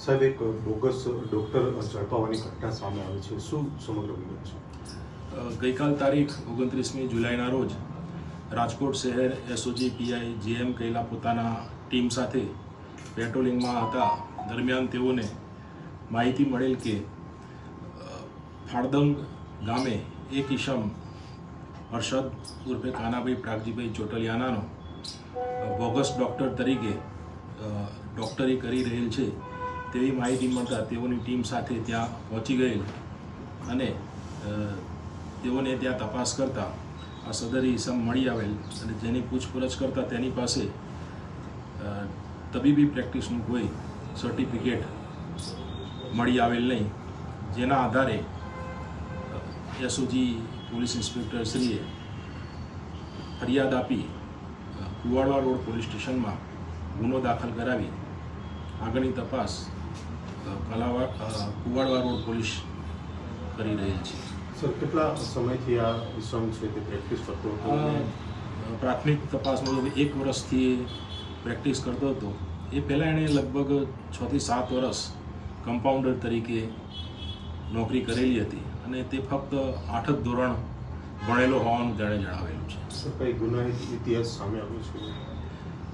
સાહેબ, એક bogus doctor ઝડપાવાની ઘટના સામે આવી છે. શું સમગ્ર વિગત છે? ગઈકાલ તારીખ ઓગણત્રીસમી જુલાઈના રોજ રાજકોટ શહેર એસઓજી પીઆઈ જીએમ કૈલા પોતાના ટીમ સાથે પેટ્રોલિંગમાં હતા. દરમિયાન તેઓને માહિતી મળેલ કે ફાળદંગ ગામે એક ઈશમ હર્ષદ ઉર્ફે કાનાભાઈ પ્રાગજીભાઈ ચોટલિયાનાનો બોગસ ડૉક્ટર તરીકે ડૉક્ટરી કરી રહેલ છે. તેવી માહિતી મળતા તેઓની ટીમ સાથે ત્યાં પહોંચી ગયેલ અને તેઓને ત્યાં તપાસ કરતા આ સદર ઇસમ મળી આવેલ અને જેની પૂછપરછ કરતા તેની પાસે તબીબી પ્રેક્ટિસનું કોઈ સર્ટિફિકેટ મળી આવેલ નહીં. જેના આધારે એસઓજી પોલીસ ઇન્સ્પેક્ટર શ્રીએ ફરિયાદ આપી કુવાડવા રોડ પોલીસ સ્ટેશનમાં ગુનો દાખલ કરાવી. આગળની તપાસ કલાવા કુવાડવા રોડ પોલીસ કરી રહેલ છે. સર કેટલા સમયથી આ વિશ્રમ છે તે પ્રેક્ટિસ કરતો હતો પ્રાથમિક તપાસમાં એક વર્ષથી પ્રેક્ટિસ કરતો હતો. એ પહેલાં એણે લગભગ છથી સાત વર્ષ કમ્પાઉન્ડર તરીકે નોકરી કરેલી હતી અને તે ફક્ત આઠ જ ધોરણ ભણેલો હોવાનું તેણે જણાવેલું છે. સર કઈ ગુનાહિત ઇતિહાસ સામે આવ્યો છે?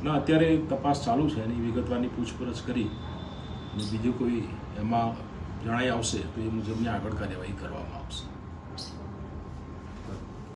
ના અત્યારે તપાસ ચાલુ છે એની વિગતવારની પૂછપરછ કરી. અને બીજું કોઈ એમાં જણાઈ આવશે તો એ મુજબની આગળ કાર્યવાહી કરવામાં આવશે.